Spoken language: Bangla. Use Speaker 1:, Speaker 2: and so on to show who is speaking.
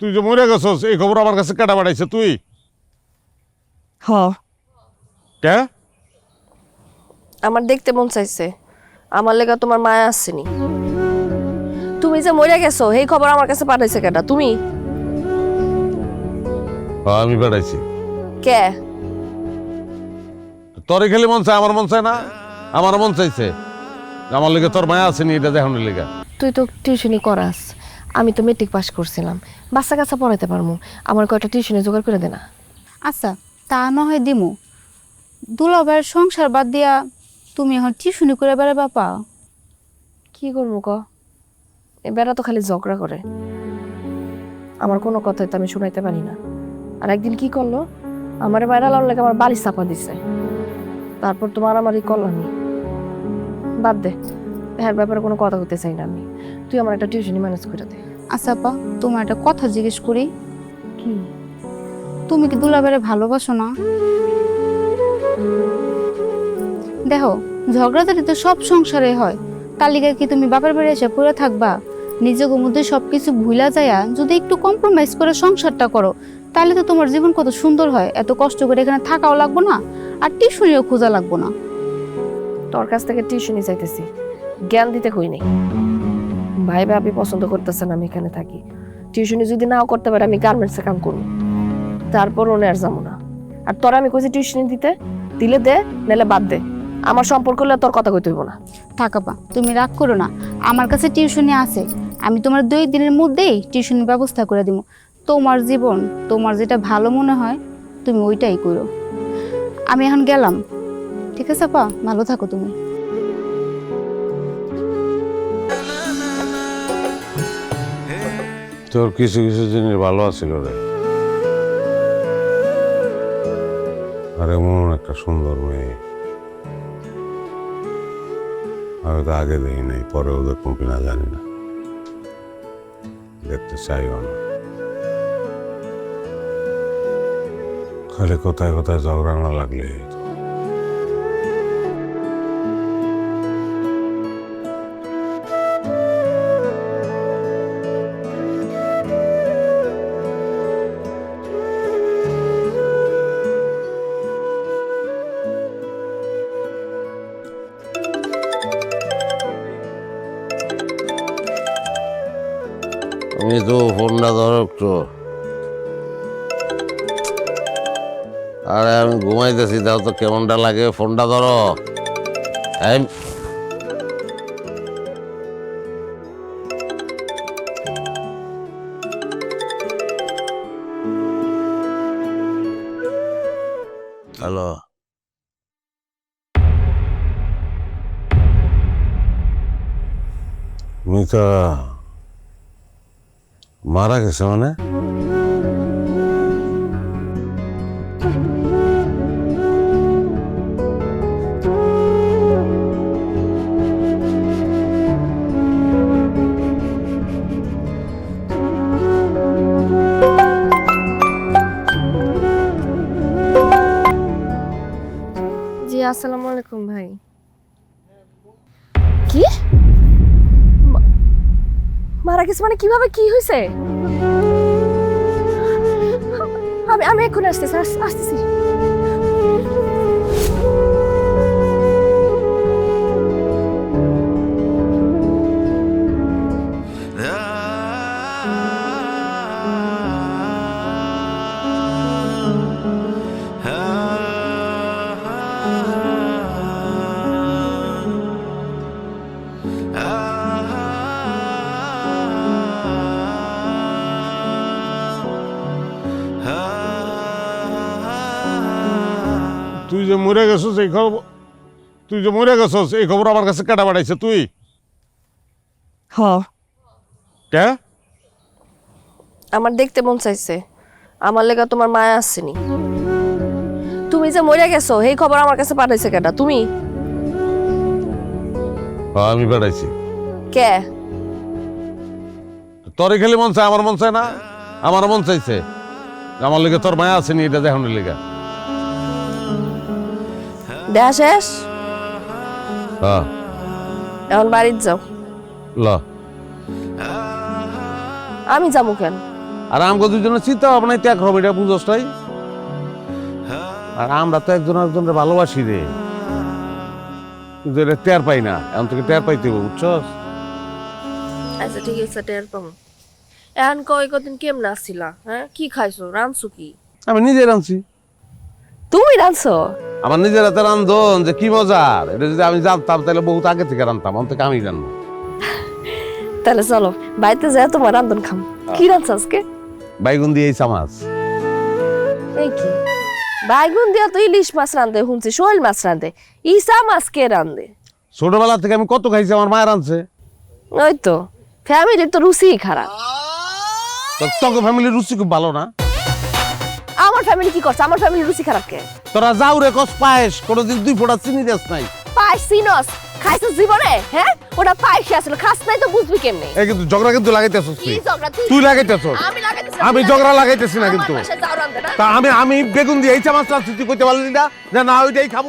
Speaker 1: তুই যে মরে গেছস এই খবর আমার কাছে কেটা বাড়াইছে তুই?
Speaker 2: হ।
Speaker 1: কে?
Speaker 2: আমার দেখতে মন চাইছে। আমার লেগা তোমার মায়া আসছেনি তুমি যে মরে গেছো এই খবর আমার কাছে পাঠাইছে কেটা তুমি?
Speaker 1: আমি বেড়াইছি
Speaker 2: কে?
Speaker 1: তোর খালি মন চায় আমার মন চায় না। আমার মন চাইছে আমার লেগে তোর মায়া আসেনি এটা দেখানোর লেগে।
Speaker 2: তুই তো টিউশনি করাস। আমি তো মেট্রিক পাস করছিলাম। বাচ্চা কাচ্চা পড়াইতে পারমু। আমার কয়টা টিউশনি জোগাড় করে দে না।
Speaker 3: আচ্ছা তা না হয় দিমু। দুলাভাইয়ের সংসার বাদ দিয়া তুমি এখন টিউশনি করে বেড়াবা বাপা
Speaker 2: কি করব ক? এ বেড়া তো খালি ঝগড়া করে। আমার কোনো কথাই তো আমি শুনাইতে পারি না। আর একদিন কি করল? আমার বাইরা লাল লাগে আমার বালি চাপা দিছে। তারপর তো মারামারি করলামই বাদ দে হ্যাঁ ব্যাপারে কোনো কথা হতে চাই না আমি। তুই আমার একটা টিউশনি ম্যানেজ করে দে।
Speaker 3: আচ্ছা পা তোমার একটা কথা জিজ্ঞেস করি।
Speaker 2: কি?
Speaker 3: তুমি কি দুলাভাইরে ভালোবাসো না? দেখো ঝগড়াঝাটি তো সব সংসারে হয়। তার লিগে কি তুমি বাপের বাড়ি এসে পড়ে থাকবা? নিজের মধ্যে সব কিছু ভুলা যায়া যদি একটু কম্প্রোমাইজ করে সংসারটা করো তাহলে তো তোমার জীবন কত সুন্দর হয়। এত কষ্ট করে এখানে থাকাও লাগবো না আর টিউশনিও খোঁজা লাগবো না।
Speaker 2: তোর কাছ থেকে টিউশনি চাইতেছি। জ্ঞান দিতে কই নেই। ভাই, ভাবি পছন্দ করতেছেন, আমি এখানে থাকি। টিউশনি যদি নাও করতে পারে, আমি গার্মেন্টসে কাম করব। তারপর ওনে আর যাব না। আর তোর আমি কইছি টিউশনি দিতে, দিলে দে, নাহলে বাদ দে। আমার সম্পর্ক হলে তোর কথা কইতে হইব না।
Speaker 3: থাকাপা তুমি রাগ করো না। আমার কাছে টিউশনি আছে। আমি তোমার দুই দিনের মধ্যেই টিউশনির ব্যবস্থা করে দিব। তোমার জীবন, তোমার যেটা ভালো মনে হয়, তুমি ওইটাই করো। আমি এখন গেলাম। ঠিক আছে পা ভালো থাকো তুমি।
Speaker 1: তোর কিছু কিছু জিনিস ভালো আছিল রে। আর এমন একটা সুন্দর মেয়ে। আমি তো আগে দেখি নাই, পরে ওদের কিনা জানি না। দেখতে চাইও না। খালি কোথায় কোথায় ঝগড়া না লাগলে হতো। তুমি তো ফোনটা ধরো একটু আরে আমি ঘুমাইতেছি তাও তো কেমনটা লাগে ফোনটা ধরো। হ্যালো। মিতা। মারা গেছে মানে?
Speaker 2: জি আসসালামু আলাইকুম ভাই। মারা গেছে মানে কীভাবে কি হয়েছে আমি আমি এখন আসতেছি আসতেছি।
Speaker 1: যে মরে গেছস এই খবর তুই যে মরে গেছস এই খবর আমার কাছে কেটা বাড়াইছে তুই?
Speaker 2: হ।
Speaker 1: কে?
Speaker 2: আমার দেখতে মন চাইছে। আমার লেগা তোমার মায়া আসছেনি তুমি যে মরে গেছো এই খবর আমার কাছে পাঠাইছে কেটা তুমি?
Speaker 1: আমি বেড়াইছি
Speaker 2: কে?
Speaker 1: তোর খালি মন চায় আমার মন চায় না। আমার মন চাইছে। আমার লেগে তোর মায়া আসেনি এটা দেখানোর লেগে।
Speaker 2: দেহা শেষ?
Speaker 1: হ্যাঁ
Speaker 2: এখন বাড়িতে যাও।
Speaker 1: ল।
Speaker 2: আমি যাব কেন?
Speaker 1: আর আমগো দুজনের চিন্তা ভাবনাই ত্যাগ হবে এটা বুঝোস তাই আর আমরা তো একজন একজনের ভালোবাসি রে। কিন্তু এটা টের পাই না এখন থেকে টের পাইতে হবে বুঝছস?
Speaker 2: আচ্ছা ঠিক আছে টের পাবো। এখন কয় কদিন কেমন আসছিলা? হ্যাঁ কি খাইছো? রানছো কি?
Speaker 1: আমি নিজে রাঁধছি।
Speaker 2: তুমি রানছো
Speaker 1: আমার নিজের হাতে রান্ধন যে কি মজার? এটা যদি আমি জানতাম তাহলে বহুত আগে থেকে রান্ধতাম অন্ত আমি জানব।
Speaker 2: তাহলে চলো বাড়িতে যাই তোমার রান্ধন খাম। কি রানছো আজকে?
Speaker 1: বাইগুন দিয়ে এই চামাচ
Speaker 2: এই কি? বাইগুন দিয়া তো ইলিশ মাছ রান্ধে শুনছি শোল মাছ রান্ধে ইসা মাছ কে রান্ধে
Speaker 1: ছোটবেলা থেকে আমি কত খাইছি আমার মায়ের আনছে।
Speaker 2: ওই তো ফ্যামিলির তো রুচিই খারাপ।
Speaker 1: তো তোকে ফ্যামিলির রুচি খুব ভালো না?
Speaker 2: আমার ফ্যামিলি কি করছে? আমার ফ্যামিলি রুচি খারাপ কে?
Speaker 1: তোরা যাও রে কস পায়েস। কোনোদিন দুই ফোঁটা চিনি দেস নাই।
Speaker 2: পায়েস সিনস খাইছ জীবনে? হ্যাঁ? ওটা পায়েসই আসলে খাস নাই তো বুঝবি কেমনে?
Speaker 1: এই কিন্তু ঝগড়া কিন্তু লাগাইতেছস তুই। তুই লাগাইতেছস।
Speaker 2: আমি লাগাইতেছি
Speaker 1: আমি ঝগড়া লাগাইতেছি। না কিন্তু। তা আমি আমি বেগুন দিয়ে এই চামাচ রাখছি তুই কইতে পারলি না? না ওইটাই খাব।